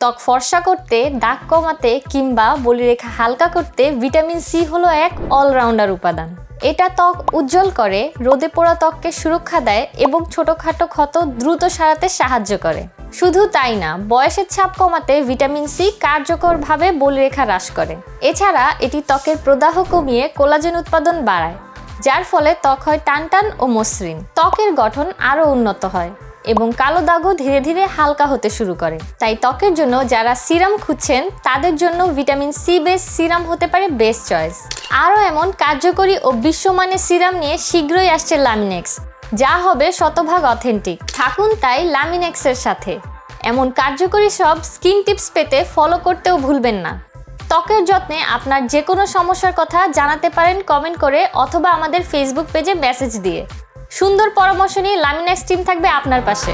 ত্বক ফর্সা করতে, দাগ কমাতে কিংবা বলিরেখা হালকা করতে ভিটামিন সি হলো এক অলরাউন্ডার উপাদান। এটা ত্বক উজ্জ্বল করে, রোদে পোড়া ত্বককে সুরক্ষা দেয় এবং ছোটোখাটো ক্ষত দ্রুত সারাতে সাহায্য করে। শুধু তাই না, বয়সের ছাপ কমাতে ভিটামিন সি কার্যকরভাবে বলিরেখা হ্রাস করে। এছাড়া এটি ত্বকের প্রদাহ কমিয়ে কোলাজেন উৎপাদন বাড়ায়, যার ফলে ত্বক হয় টানটান ও মসৃণ। ত্বকের গঠন আরও উন্নত হয়। এবং কালো দাগও ধীরে ধীরে হালকা হতে শুরু করে। তাই ত্বকের জন্য যারা সিরাম খুঁজছেন, তাদের জন্য ভিটামিন সি বেস সিরাম হতে পারে বেস্ট চয়েস। আরও এমন কার্যকরী ও বিশ্বমানের সিরাম নিয়ে শীঘ্রই আসছে লামিনেক্স, যা হবে শতভাগ অথেন্টিক। থাকুন তাই লামিনেক্সের সাথে। এমন কার্যকরী সব স্কিন টিপস পেতে ফলো করতেও ভুলবেন না। ত্বকের যত্নে আপনার যে কোনো সমস্যার কথা জানাতে পারেন কমেন্ট করে অথবা আমাদের ফেসবুক পেজে মেসেজ দিয়ে। সুন্দর পরামর্শ নিয়ে লামিনেক্স টিম থাকবে আপনার পাশে।